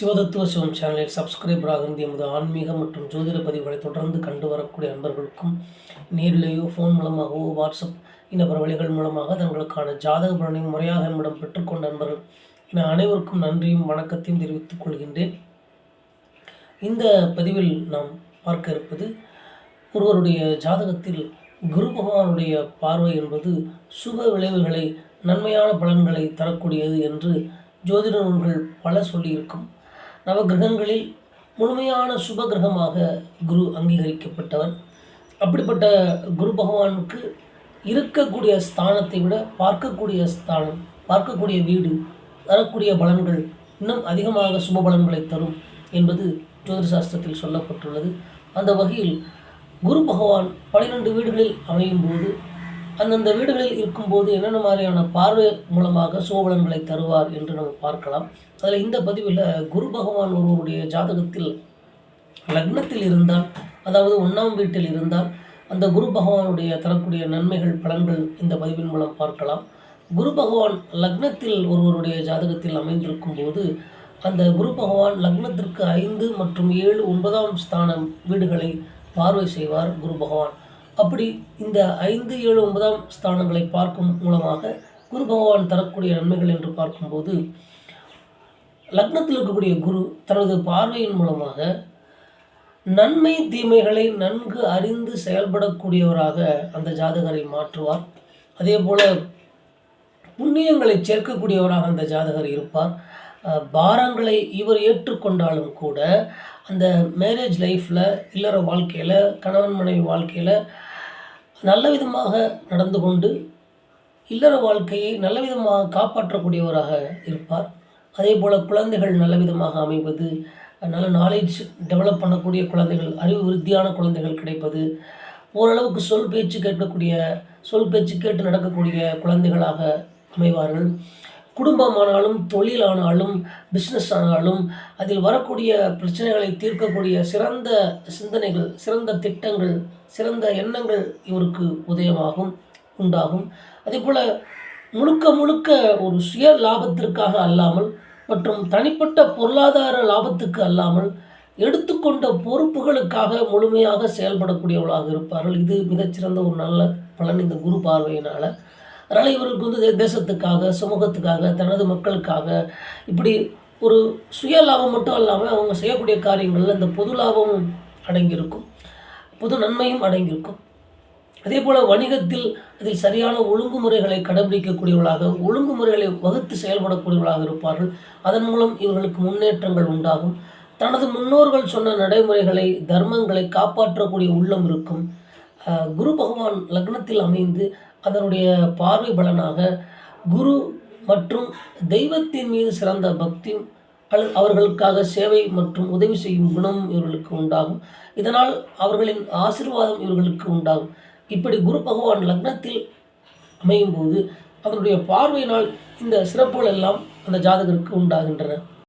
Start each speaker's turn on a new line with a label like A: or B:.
A: சிவதத்துவ சிவம் சேனலில் சப்ஸ்கிரைபர் இருந்து எமது ஆன்மீக மற்றும் ஜோதிட பதிவுகளை தொடர்ந்து கண்டு வரக்கூடிய அன்பர்களுக்கும் நேரிலேயோ ஃபோன் மூலமாகவோ வாட்ஸ்அப் இன்ன வழிகள் மூலமாக தங்களுக்கான ஜாதக பலனை முறையாக நம்மிடம் பெற்றுக்கொண்ட நண்பர்கள் என அனைவருக்கும் நன்றியும் வணக்கத்தையும் தெரிவித்துக் கொள்கின்றேன். இந்த பதிவில் நாம் பார்க்க இருப்பது ஒருவருடைய ஜாதகத்தில் குரு பகவானுடைய பார்வை என்பது சுப விளைவுகளை நன்மையான பலன்களை தரக்கூடியது என்று ஜோதிட நூல்கள் பல சொல்லியிருக்கும். நவகிரகங்களில் முழுமையான சுப கிரகமாக குரு அங்கீகரிக்கப்பட்டவர். அப்படிப்பட்ட குரு பகவானுக்கு இருக்கக்கூடிய ஸ்தானத்தை விட பார்க்கக்கூடிய ஸ்தானம் பார்க்கக்கூடிய வீடு தரக்கூடிய பலன்கள் இன்னும் அதிகமாக சுப பலன்களை தரும் என்பது ஜோதிட சாஸ்திரத்தில் சொல்லப்பட்டுள்ளது. அந்த வகையில் குரு பகவான் பனிரெண்டு வீடுகளில் அமையும் போது அந்தந்த வீடுகளில் இருக்கும்போது என்னென்ன மாதிரியான பார்வை மூலமாக சுபபலன்களை தருவார் என்று நம்ம பார்க்கலாம். அதில் இந்த பதிவில் குரு பகவான் ஒருவருடைய ஜாதகத்தில் லக்னத்தில் இருந்தால் அதாவது ஒன்றாம் வீட்டில் இருந்தால் அந்த குரு பகவானுடைய தரக்கூடிய நன்மைகள் பலன்கள் இந்த பதிவின் மூலம் பார்க்கலாம். குரு பகவான் லக்னத்தில் ஒருவருடைய ஜாதகத்தில் அமைந்திருக்கும் போது அந்த குரு பகவான் லக்னத்திற்கு ஐந்து மற்றும் ஏழு ஒன்பதாம் ஸ்தானம் வீடுகளை பார்வை செய்வார் குரு பகவான். அப்படி இந்த ஐந்து ஏழு ஒன்பதாம் ஸ்தானங்களை பார்க்கும் மூலமாக குரு பகவான் தரக்கூடிய நன்மைகள் என்று பார்க்கும்போது லக்னத்தில் இருக்கக்கூடிய குரு தனது பார்வையின் மூலமாக நன்மை தீமைகளை நன்கு அறிந்து செயல்படக்கூடியவராக அந்த ஜாதகரை மாற்றுவார். அதே போல புண்ணியங்களை சேர்க்கக்கூடியவராக அந்த ஜாதகர் இருப்பார். பாரங்களை இவர் ஏற்றுக்கொண்டாலும் கூட அந்த மேரேஜ் லைஃப்பில் இல்லற வாழ்க்கையில் கணவன் மனைவி வாழ்க்கையில் நல்ல விதமாக நடந்து கொண்டு இல்லற வாழ்க்கையை நல்ல விதமாக காப்பாற்றக்கூடியவராக இருப்பார். அதே போல் குழந்தைகள் நல்ல விதமாக அமைவது நல்ல நாலேஜ் டெவலப் பண்ணக்கூடிய குழந்தைகள் அறிவு விருத்தியான குழந்தைகள் கிடைப்பது ஓரளவுக்கு சொல் பேச்சு கேட்கக்கூடிய சொல் பேச்சு கேட்டு நடக்கக்கூடிய குழந்தைகளாக அமைவார்கள். குடும்பமானாலும் தொழிலானாலும் பிஸ்னஸ் ஆனாலும் அதில் வரக்கூடிய பிரச்சனைகளை தீர்க்கக்கூடிய சிறந்த சிந்தனைகள் சிறந்த திட்டங்கள் சிறந்த எண்ணங்கள் இவருக்கு உதயமாகும் உண்டாகும். அதே போல் முழுக்க முழுக்க ஒரு சுய லாபத்திற்காக அல்லாமல் மற்றும் தனிப்பட்ட பொருளாதார லாபத்துக்கு அல்லாமல் எடுத்துக்கொண்ட பொறுப்புகளுக்காக முழுமையாக செயல்படக்கூடியவர்களாக இருப்பார்கள். இது மிகச்சிறந்த ஒரு நல்ல பலன் இந்த குரு பார்வையினால். அதனால் இவருக்கு வந்து தேசத்துக்காக சமூகத்துக்காக தனது மக்களுக்காக இப்படி ஒரு சுய லாபம் மட்டும் இல்லாமல் அவங்க செய்யக்கூடிய காரியங்களில் இந்த பொது லாபமும் அடங்கியிருக்கும். பொது நன்மையும் அடங்கியிருக்கும். அதே போல் வணிகத்தில் அதில் சரியான ஒழுங்குமுறைகளை கடைபிடிக்கக்கூடியவர்களாக ஒழுங்குமுறைகளை வகுத்து செயல்படக்கூடியவர்களாக இருப்பார்கள். அதன் மூலம் இவர்களுக்கு முன்னேற்றங்கள் உண்டாகும். தனது முன்னோர்கள் சொன்ன நடைமுறைகளை தர்மங்களை காப்பாற்றக்கூடிய உள்ளம் இருக்கும். குரு பகவான் லக்னத்தில் அமைந்து அதனுடைய பார்வை பலனாக குரு மற்றும் தெய்வத்தின் மீது சிறந்த பக்தியும் அல்லது அவர்களுக்காக சேவை மற்றும் உதவி செய்யும் குணம் இவர்களுக்கு உண்டாகும். இதனால் அவர்களின் ஆசீர்வாதம் இவர்களுக்கு உண்டாகும். இப்படி குரு பகவான் லக்னத்தில் அமையும் போது அதனுடைய பார்வையினால் இந்த சிறப்புகள் எல்லாம் அந்த ஜாதகருக்கு உண்டாகின்றன.